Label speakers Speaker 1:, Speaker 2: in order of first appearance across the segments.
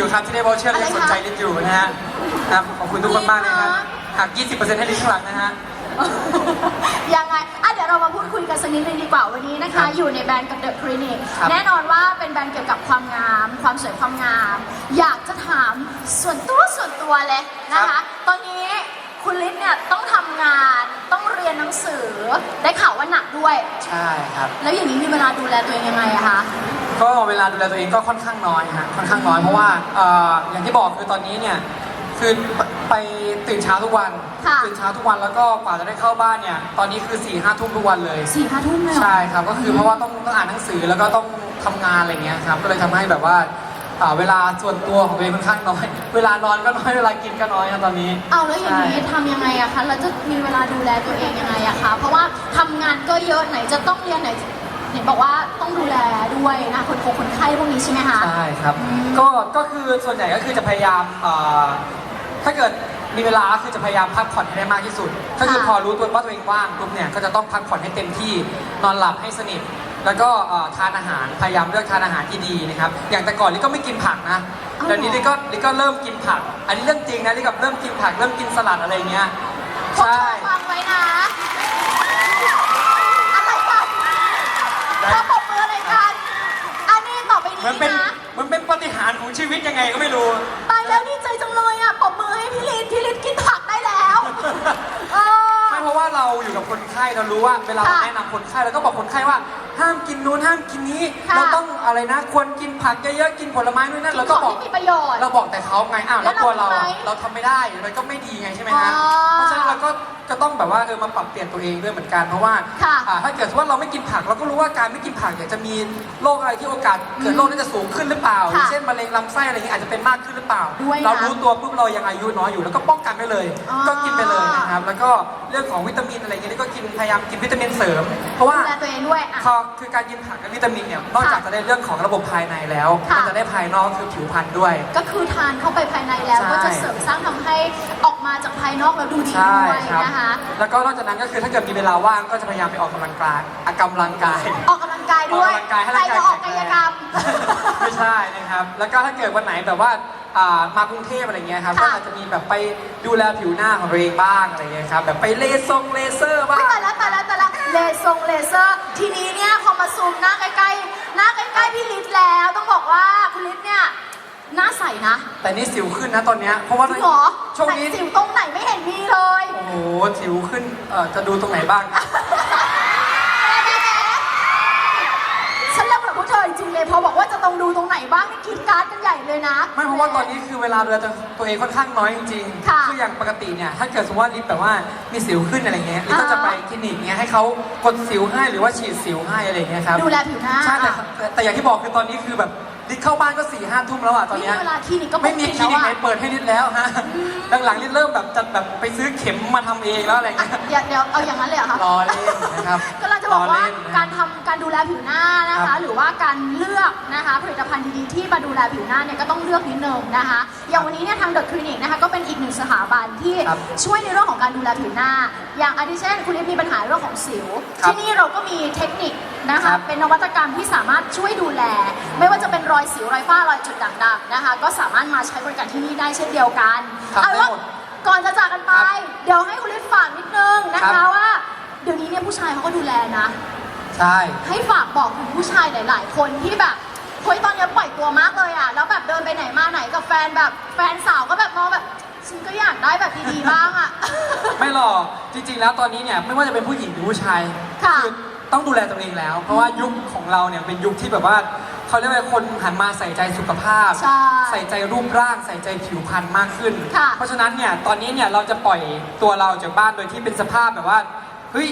Speaker 1: อยู่ครับที่ได้ voucher และยังสนใจลิศอยู่นะฮะครับขอบคุณทุกคนมากเลยครับหัก 20%ให้ลิศข้างหลังนะฮะ
Speaker 2: ยังไงอะเดี๋ยวเรามาพูดคุยกันสักนิดนึงดีกว่าวันนี้นะ
Speaker 1: ครั
Speaker 2: คะ
Speaker 1: บ
Speaker 2: อยู่ในแบรนด์กับเดอะคลินิก
Speaker 1: ครับ
Speaker 2: แน่นอนว่าเป็นแบรนด์เกี่ยวกับความงาม ความสวยความงาม อยากจะถามส่วนตัวส่วนตัวเลยนะคะ ตอนนี้คุณลิศเนี่ยต้องทำงานต้องเรียนหนังสือได้ข่าวว่าหนักด้วย
Speaker 1: ใช่ครับ
Speaker 2: แล้วอย่างนี้มีเวลาดูแลตัวเองยังไงอะคะ
Speaker 1: ก็เวลาดูแลตัวเองก็ค่อนข้างน้อยฮะค่อนข้างน้อยเพราะว่าเอ่ออย่างที่บอกคือตอนนี้เนี่ยคือไปตื่นเช้าทุกวัน
Speaker 2: ค่ะ
Speaker 1: ตื่นเช้าทุกวันแล้วก็กว่าจะได้เข้าบ้านเนี่ยตอนนี้คือ4ี่ห้าทุ่มทุกวันเลย
Speaker 2: สี่ห้าทุ่มเลยเหรอ
Speaker 1: ใช่ครับก็คือเพราะว่าต้องต้องอ่านหนังสือแล้วก็ต้องทำงานอะไรเงี้ยครับก็เลยทำให้แบบว่าอ่า เวลาส่วนตัวของตัวเองค่อนข้างน้อย เวลานอนก็น้อยเวลากินก็น้อยนะตอนนี้
Speaker 2: เอาแล้วอย่างนี้
Speaker 1: ใช่
Speaker 2: ทำยังไงอะคะ เราจะมีเวลาดูแลตัวเองยังไงอะคะ เพราะว่าทำงานก็เยอะไหนจะต้องเรียนไหน เห็นบอกว่าต้องดูแลด้วยนะคนโคคนไข้พวกนี้ใช่ไหมคะ
Speaker 1: ใช่ครับ ก็ ก็คือส่วนใหญ่ก็คือจะพยายามเอ่อถ้าเกิดมีเวลาก็คือจะพยายามพักผ่อนให้ได้มากที่สุด ก็คือ
Speaker 2: ค่ะ
Speaker 1: พอรู้ตัวว่าตัวเองว่างปุ๊บเนี่ย ก็จะต้องพักผ่อนให้เต็มที่ นอนหลับให้สนิท แล้วก็เอ่อทานอาหาร พยายามเลือกทานอาหารที่ดีนะครับ อย่างแต่ก่อนลิก็ไม่กินผักนะ
Speaker 2: อ๋อ
Speaker 1: เดี๋ยวนี้ลิก็ลิก็เริ่มกินผัก อันนี้เรื่องจริงนะลิกับเริ่มกินผัก เริ่มกินสลัดอะไรเงี้ย
Speaker 2: พวก
Speaker 1: ใช่
Speaker 2: เธอฟังไว้นะ อะไรกันเธอปรบมืออะไรกัน อันนี้ต่อไป
Speaker 1: มัน
Speaker 2: นี้
Speaker 1: เป็น
Speaker 2: นะ
Speaker 1: มันเป็นปาฏิหารย์ของ ชีวิตยังไงก็ไม่รู้
Speaker 2: ตายแล้วดีใจจังเลยอะปรบมือให้พี่ลินพี่ลินกินผักได้แล้วเออ
Speaker 1: ไม่เพราะว่าเราอยู่กับคนไข้เรารู้ว่าเวลาเรา
Speaker 2: ค่ะ
Speaker 1: แนะนำคนไข้เราก็บอกคนไข้ว่า ห้ามกินนู้นห้ามกินนี้
Speaker 2: ค่ะ
Speaker 1: เราต้องอะไรนะควรกินผักเยอะๆกินผลไม้นู่นนั่น
Speaker 2: กิ
Speaker 1: เรา
Speaker 2: น
Speaker 1: ก็
Speaker 2: ของ
Speaker 1: บอก
Speaker 2: ที่มีประโยชน์
Speaker 1: เราบอกแต่เขาไงอ้าวแล้ว
Speaker 2: แล้ว
Speaker 1: ตัวเรา
Speaker 2: เรา
Speaker 1: อะ
Speaker 2: ทำไม
Speaker 1: เราทำไม่ได้มันก็ไม่ดีไงใช่ไหมฮะ
Speaker 2: อ๋อ
Speaker 1: จะต้องแบบว่าเออมาปรับเปลี่ยนตัวเองด้วยเหมือนกันเพราะว่า
Speaker 2: ค่ะ
Speaker 1: อ่าถ้าเกิดว่าเราไม่กินผักเราก็รู้ว่าการไม่กินผักเนี่ยจะมีโรคอะไรที่โอกาสเกิดโรคนั้นจะสูงขึ้นหรือเปล่าอ
Speaker 2: ค่ะ
Speaker 1: ย่างเช่นมะเร็งลำไส้อะไรอย่างเงี้ยอาจจะเป็นมากขึ้นหรือเปล่า
Speaker 2: ด้วยนะ
Speaker 1: เรารู้ตัวปุ๊บเรายังอายุน้อยอยู่แล้วก็ป้องกันไปเลย
Speaker 2: อ๋อ
Speaker 1: ก็กินไปเลยนะครับแล้วก็เรื่องของวิตามินอะไรเงี้ยนี่ก็กินพยายามกินวิตามินเสริม เพราะว่า
Speaker 2: ดูแลตัวเองด้วยอะ
Speaker 1: พอคือการกินผักกับวิตามินเนี่ย นอกจากจะได้เรื่องของระบบภายในแล้ว
Speaker 2: ค่ะ
Speaker 1: มันจะได้ภายนอกคือผิวพรรณด้วย
Speaker 2: ก็คือทานเข้าไปภายในแล้ว
Speaker 1: ใช่
Speaker 2: ก็จะเสริมสร้างทำให้ออกมาจากภายนอกแล้วดูดี
Speaker 1: ใช่
Speaker 2: ด้วย
Speaker 1: ครับ
Speaker 2: นะคะ
Speaker 1: แล้วก็นอกจากนั้นก็คือถ้าเกิดมีเวลาว่างก็จะพยายามไปออกกำลังกายออกกำลังกาย
Speaker 2: ออกกำลังกายด้วย
Speaker 1: ออกกำลังกายให้
Speaker 2: ใคร
Speaker 1: ร่างกาย
Speaker 2: จะออกกายกรรม
Speaker 1: ไม่ใช่นะครับ แล้วก็ถ้าเกิดวันไหนแบบว่าอ่ามากรุงเทพอะไรเงี้ยครับ
Speaker 2: ค่ะ
Speaker 1: ก็อาจจะมีแบบไปดูแลผิวหน้าของตัวเองบ้างอะไรเงี้ยครับ แบบไปเลเซงเลเซอร์บ้าง
Speaker 2: ไม่ตายแล้วตายแล้วตายแล้วเลซงเลเซอร์ ทีนี้เนี่ยพอมาซูมหน้าใกล้ๆ หน้าใกล้ๆพี่ลิศแล้ว ต้องบอกว่าคุณลิศเนี่ยหน้าใสนะ
Speaker 1: แต่นี่สิวขึ้นนะตอนเนี้ย เพราะว่า
Speaker 2: จริงเหรอ
Speaker 1: ช่วงนี้
Speaker 2: ไหสิวตรงไหนไม่เห็นมีเลย
Speaker 1: โอ้โหสิวขึ้นเอ่อจะดูตรงไหนบ้างนะ
Speaker 2: ฉันเลิกกับพวกเธอจริงๆเลยพอบอกว่าจะต้องดูตรงไหนบ้างนี่คิดการ์ดกันใหญ่เลยนะ
Speaker 1: ไม่เพราะว่าตอนนี้คือเวลาดูแลตัวเองค่อนข้างน้อยจริง
Speaker 2: ค่ะ
Speaker 1: ๆคืออย่างปกติเนี่ยถ้าเกิดสมมติว่าลิฟต์แบบว่ามีสิวขึ้นอะไรเงี้ยลิฟต์ก็
Speaker 2: อ่า
Speaker 1: จะไปคลินิกเงี้ยให้เขากดสิวให้หรือว่าฉีดสิวให้อะไรเงี้ยครับ
Speaker 2: ดูแลผิวหน้า
Speaker 1: ใช่แต่แต่แต่อย่างที่บอกคือตอนนี้คือแบบ ลิฟต์เข้าบ้านก็สี่ห้าทุ่มแล้วอะตอน
Speaker 2: ไม่
Speaker 1: เนี้
Speaker 2: มี
Speaker 1: ย
Speaker 2: เวลาคลินิกก็
Speaker 1: ไม่มีคลินิกไหน
Speaker 2: ปิด
Speaker 1: เปิดให้ลิฟต์แล้วฮะหลังๆลิฟต์เริ่มแบบจะแบบไปซื้อเข็มมาทำเองแล้วอะไร
Speaker 2: แล้วอะ
Speaker 1: เงี้ย
Speaker 2: เดี๋ยวเดี๋ยวเอาอย่างนั้นเลยเหรอคะ
Speaker 1: รอเล่นนะครับ
Speaker 2: ก็เราจะบอกว่า
Speaker 1: เล่นนะ
Speaker 2: การทำการดูแลผิวหน้านะ
Speaker 1: ครั
Speaker 2: คะ
Speaker 1: บ
Speaker 2: หรือว่าการเลือกนะคะผลิตภัณฑ์ดีๆที่มาดูแลผิวหน้าเนี่ยก็ต้องเลือกนิดนึงนะคะอย่างวันนี้เนี่ยทางเดอะคลินิกนะคะก็เป็นอีกหนึ่งสถาบันที่
Speaker 1: ครับ
Speaker 2: ช่วยในเรื่องของการดูแลผิวหน้า อย่างอาทิเช่นคุณลิฟมีปัญหาเรื่องของสิว
Speaker 1: ครับ
Speaker 2: ที่นี่เราก็มีเทคนิคนะ
Speaker 1: ครั
Speaker 2: คะ
Speaker 1: บ
Speaker 2: เป็นนวัตกรรมที่สามารถช่วยดูแล ไม่ว่าจะเป็นรอยสิวรอยฝ้ารอยจุดด่างดำนะคะ ก็สามารถมาใช้บริการที่นี่ได้เช่นเดียวกัน
Speaker 1: ครับ
Speaker 2: เอา
Speaker 1: ได้
Speaker 2: ว่า
Speaker 1: หมด
Speaker 2: ก่อนจะจากกันไป
Speaker 1: ครับ
Speaker 2: เดี๋ยวให้คุณลิฟฝากนิดนึงนะ
Speaker 1: ครั
Speaker 2: คะ
Speaker 1: บ
Speaker 2: ว่า เดี๋ยวนี้เนี่ยผู้ชายเขาก็ดูแลนะ
Speaker 1: ใช่
Speaker 2: ให้ฝากบอกถึงผู้ชายหลาย ๆ คนที่แบบเฮ้ยตอนเนี้ยปล่อยตัวมากเลยอะแล้วแบบเดินไปไหนมาไหนกับแฟนแบบแฟนสาวก็แบบมองแบบฉันก็อยากได้แบบดีๆบ้างอะ
Speaker 1: ไม่หรอกจริง ๆ แล้วตอนนี้เนี่ยไม่ว่าจะเป็นผู้หญิงหรือผู้ชาย
Speaker 2: ค่ะ
Speaker 1: อต้องดูแลตัวเองแล้ว เพราะว่ายุคของเราเนี่ยเป็นยุคที่แบบว่า เขาเรียกว่าคนหันมาใส่ใจสุขภาพ
Speaker 2: ใช่
Speaker 1: ใส่ใจรูปร่าง ใส่ใจผิวพรรณมากขึ้น
Speaker 2: ค่ะ
Speaker 1: เพราะฉะนั้นเนี่ยตอนนี้เนี่ยเราจะปล่อยตัวเราจากบ้านโดยที่เป็นสภาพแบบว่าเฮ้ย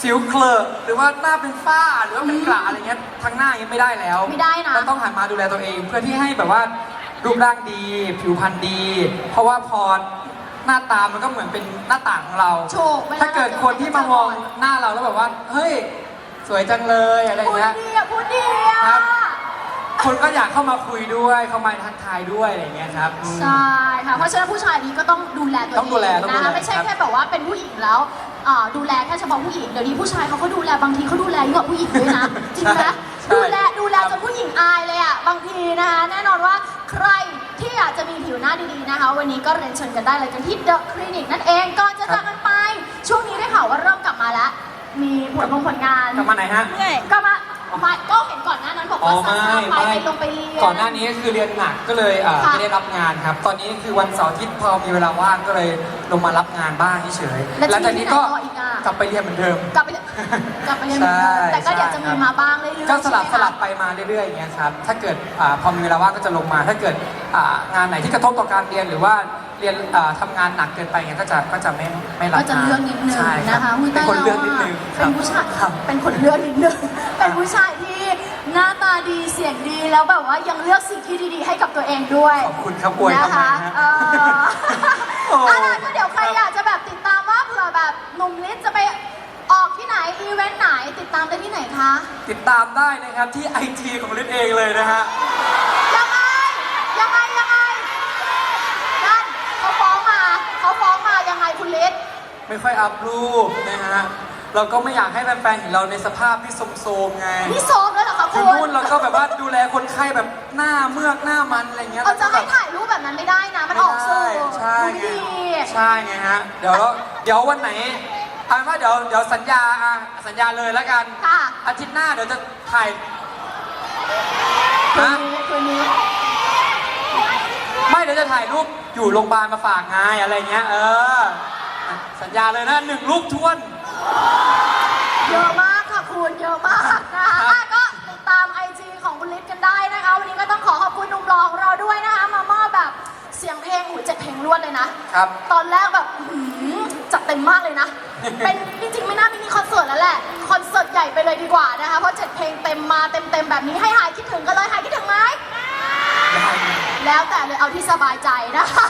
Speaker 1: สิวเคลอะหรือว่าหน้าเป็นฝ้าหรือว่าเป็นกระอะไรเงี้ยทางหน้าอย่างเงี้ยไม่ได้แล้ว
Speaker 2: ไม่ได้นะ
Speaker 1: เราต้องหันมาดูแลตัวเอง เพื่อที่ให้แบบว่ารูปร่างดี ผิวพรรณดี เพราะว่าพอหน้าตามันก็เหมือนเป็นหน้าต่างของเรา
Speaker 2: โฉกวล
Speaker 1: ถ้าเกิดคนที่มามองหน้าเราแล้วแบบว่า เฮ้ย สวยจังเลยอะไร
Speaker 2: พูด
Speaker 1: เงี้ย
Speaker 2: ดีอะพูดดีอะ
Speaker 1: ครับ คนก็อยากเข้ามาคุยด้วยเข้ามาทักทายด้วยอะไรเงี้ยครับอืม
Speaker 2: ใช่ค่ะ เพราะฉะนั้นผู้ชายนี้ก็ต้องดูแลตัวเอง
Speaker 1: ต้องดูแลต้องดู
Speaker 2: นะ
Speaker 1: แล
Speaker 2: คะไม่ใช่
Speaker 1: ครับ
Speaker 2: แค่แบบว่าเป็นผู้หญิงแล้วอ่าดูแลแค่เฉพาะผู้หญิง เดี๋ยวนี้ผู้ชายเขาก็ดูแลบางทีเขาดูแลเยอะกว่าผู้หญิงด้วยนะ จริงไหม
Speaker 1: ใช่
Speaker 2: ดูแลดูแล
Speaker 1: ครับ
Speaker 2: จนผู้หญิงอายเลยอะ บางทีนะคะแน่นอนว่าใครมีผิวหน้าดีๆนะคะ วันนี้ก็เรียนเชิญกันได้เลยกันที่เดอะคลินิกนั่นเองก่อนจะจากกันไป ช่วงนี้ได้ข่าวว่าเริ่มกลับมาแล้ว มีผลงงผลงาน
Speaker 1: กลับมาไหนฮะ
Speaker 2: กลับมาไม่ก็เห็นก่ อนหน้านั้นบอก
Speaker 1: อ๋อ
Speaker 2: ว่า
Speaker 1: ไม่
Speaker 2: ซาซาไป
Speaker 1: ไม่
Speaker 2: ไปลงไปเรียน
Speaker 1: ก่อนหน้านี้ก็คือเรียนหนักก็เลยเอ่อ
Speaker 2: ค่ะ
Speaker 1: ไม่ได้รับงานครับ ตอนนี้คือวันเสาร์อาทิตย์พอมีเวลาว่างก็เลยลงมารับงานบ้างเฉยๆ
Speaker 2: แล้วจะ
Speaker 1: แล้วจากนี้ก็
Speaker 2: มีที่ไหนต่ออีกอะ
Speaker 1: กลับไปเรียนเหมือนเดิม
Speaker 2: กลับไปกลับไปเรียนเหมือนเดิม
Speaker 1: ใช่
Speaker 2: แต่ก็เดี๋ยวจะ
Speaker 1: ใช่
Speaker 2: มี
Speaker 1: ครับ
Speaker 2: มาบ้างเรื่อยๆ
Speaker 1: ก็สลับ
Speaker 2: ใช่
Speaker 1: ส
Speaker 2: ไหมคะ
Speaker 1: ลับไปมาเรื่อยๆอย่างเงี้ยครับ ถ้าเกิดอ่าพอมีเวลาว่างก็จะลงมา ถ้าเกิดอ่างานไหนที่กระทบต่อการเรียนหรือว่าเรียนอ่าทำงานหนักเกินไปเงี้ยก็จะก็จะไม่ไม่รับ
Speaker 2: ก็จะเลือกนิดนึง
Speaker 1: ใช่รับ
Speaker 2: นะคะอุ๊ย
Speaker 1: เป็นคนเลือกนิดนึง
Speaker 2: เป็นผู้ชาย
Speaker 1: ครับ
Speaker 2: เป็นคนเลือกนิดนึง เป็นผู้ชายที่ หน้าตาดีเสียงดีแล้วแบบว่ายังเลือกสิ่งที่ดีๆ ให้กับตัวเองด้วย
Speaker 1: ขอบคุณครับอวย
Speaker 2: นะ
Speaker 1: ทำไม
Speaker 2: คะ
Speaker 1: ฮะ
Speaker 2: เออ
Speaker 1: โอ้
Speaker 2: เอาล่ะก็เดี๋ยวใครอยากจะแบบติดตามว่าเผื่อแบบหนุ่มลิศจะไปออกที่ไหนอีเวนต์ไหนติดตามได้ที่ไหนคะ
Speaker 1: ติดตามได้นะครับที่ไอจีของลิศเองเลยนะฮะ
Speaker 2: ยังไงยังไงยังไงนั่นเขาฟ้องมาเขาฟ้องมายังไงคุณลิศ
Speaker 1: ไม่ค่อยอัพรูปนะฮะ เราก็ไม่อยากให้แฟนๆเห็นเราในสภาพที่โทรมๆไง
Speaker 2: นี่โซมแล้วเหรอคะ
Speaker 1: คื
Speaker 2: คุ
Speaker 1: อ
Speaker 2: ณ
Speaker 1: นู่นเราก็แบบว่าดูแลคนไข้แบบหน้าเมือกหน้ามันอะไรเงี้ย
Speaker 2: เอาจะให้
Speaker 1: แล้วก็แบบ
Speaker 2: ถ่ายรูปแบบนั้นไม่ได้นะ มันออกสื่อ
Speaker 1: ใช่
Speaker 2: ดู
Speaker 1: ไง
Speaker 2: ไม่ดี
Speaker 1: ใช่ไงฮะ เดี๋ยวเดี๋ยววันไหนเอาเป็นว่าเดี๋ยวเดี๋ยวสัญญาอะสัญญาเลยแล้วกัน
Speaker 2: ค่ะ
Speaker 1: อาทิตย์หน้าเดี๋ยวจะถ่าย
Speaker 2: คืน
Speaker 1: ฮะ
Speaker 2: นี้คืนนี้
Speaker 1: ไม่เดี๋ยวจะถ่ายรูปอยู่โรงพยาบาลมาฝากไงอะไรเงี้ยเออ สัญญาเลยนะหนึ่งรูปท้วน
Speaker 2: เยอะมากค่ะคุณเยอะมากนะคะอะก็ติดตามไอจีของคุณลิศกันได้นะคะ วันนี้ก็ต้องขอขอบคุณหนุ่มหล่อของเราด้วยนะคะ มามอบแบบเสียงเพลงหูเจ็ดเพลงรวดเลยนะ
Speaker 1: ครับ
Speaker 2: ตอนแรกแบบอื้อหือจัดเต็มมากเลยนะ เป็นจริงๆไม่น่ามินิคอนเสิร์ตแล้วแหละ คอนเสิร์ตใหญ่ไปเลยดีกว่านะคะ เพราะเจ็ดเพลงเต็มมาเต็มๆแบบนี้ให้หายคิดถึงกันเลยหายคิดถึงไหม แล้วแต่เลยเอาที่สบายใจนะคะ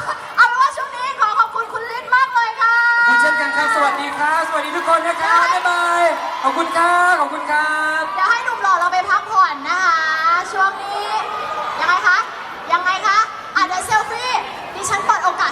Speaker 1: สวัสดีทุกคนนะคะบ๊ายบาย ขอบคุณครัขอบคุณครับ
Speaker 2: เดี๋ยวให้หนุ่มหล่อเราไปพักผ่อนนะคะ ช่วงนี้ ยังไงคะ ยังไงคะอาจจะเซลฟี่ ดิฉันเปิดโอกาส